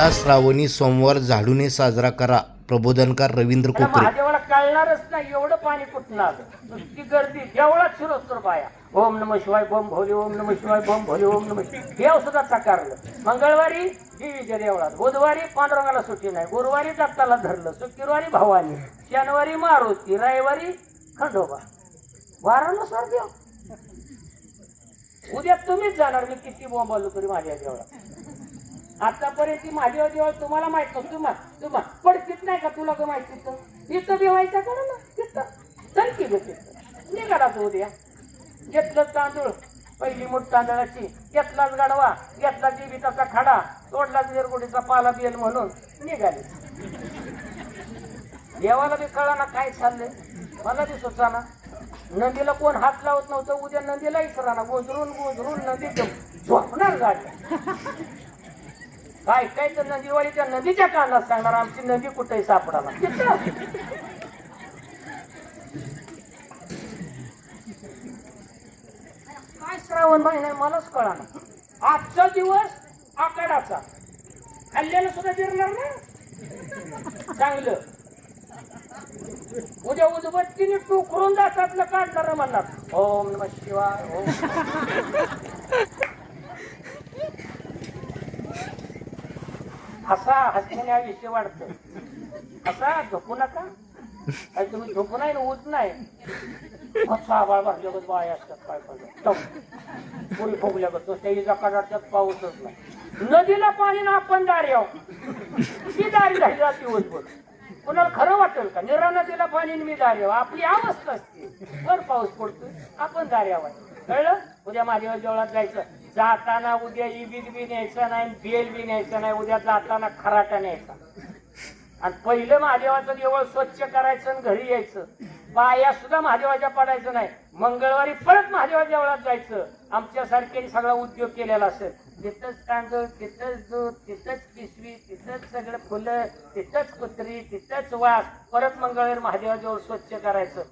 पहिला श्रावणी सोमवार झाडूने साजरा करा. प्रबोधनकार रवींद्र कोकरे. महादेवाला कळणारच नाही एवढं पाणी आलं नुसती गर्दी देवळात शिरोस तर बाया. ओम नम शिवाय बम भोले ओम नम शिवाय बम भोले ओम नम देव सुद्धा साकारलं. मंगळवारी देवीच्या देवळात बुधवारी पांडुरंगाला सुट्टी नाही गुरुवारी दत्ताला धरलं शुक्रवारी भवानी शनिवारी मारुती रविवारी खंडोबा. वारानुसार देव. उद्या तुम्हीच जाणार मी किती बोंबालो तरी माझ्या देवळात. आतापर्यंत ती माझ्या देवळ हो, तुम्हाला माहीत नव्हतं तुम्हा तुम्हा पडकीत नाही का तुला का माहिती तिथं इथं देवायचं करा ना तिथं चल की गं तिथं. निघाला तू उद्या. घेतलं तांदूळ पहिली मूठ तांदळाची. घेतलाच गाडवा घेतला जीविताचा खाडा तोडलाच निरगुडीचा पाला बेल म्हणून निघाले. देवाला बी कळाना काय चाललंय? मला बी सुचाना. नदीला कोण हात लावत नव्हतं उद्या नदीला इसराना गोजरून गोजरून नदी झोपणार गाडी. काय काय तर नदीवाली त्या नदीच्या कानात सांगणार आमची नदी कुठेही सापडाला काय श्रावण महिना मलाच कळा ना आजचा दिवस आकाडाचा खाल्ल्याला सुद्धा जिरणार ना चांगलं. उद्या उदबत्तीने टोकरून दातातलं काढणार म्हणणार. ओम नम शिवाय ओम हसा हसण्याने आयुष्य वाढतं. हसा झोपू नका. काय तुम्ही झोपू नाही ना उठ नाही. हसा आबाळ भरल्यागत बाया असतात काय पाहिजे पुरी फुगल्यागत तो त्याच्या कडाच्यात पाऊसच नाही. नदीला पाणी ना आपण दारी आहो ती दारी झाली जाते दिवसभर. कुणाला खरं वाटेल का? निरा नदीला पाणी मी दारी आहो आपली अवस्था असते. वर पाऊस पडतोय आपण दारी आवाय कळलं? उद्या माझ्या जेवळात जायचं. जाताना उद्या इबीज बी न्यायचा नाही बेल बी न्यायचा नाही उद्या जाताना खराटा न्यायचा. आणि पहिलं महादेवाचं देवळ स्वच्छ करायचं आणि घरी यायचं. बाया सुद्धा महादेवाच्या पडायचं नाही. मंगळवारी परत महादेवा देवळात जायचं. आमच्यासारखे सगळा उद्योग केलेला असेल. तिथंच तांदूळ तिथंच दूध तिथंच पिशवी तिथंच सगळं फुलं तिथंच कुत्री तिथंच वास. परत मंगळवारी महादेवाजवळ स्वच्छ करायचं.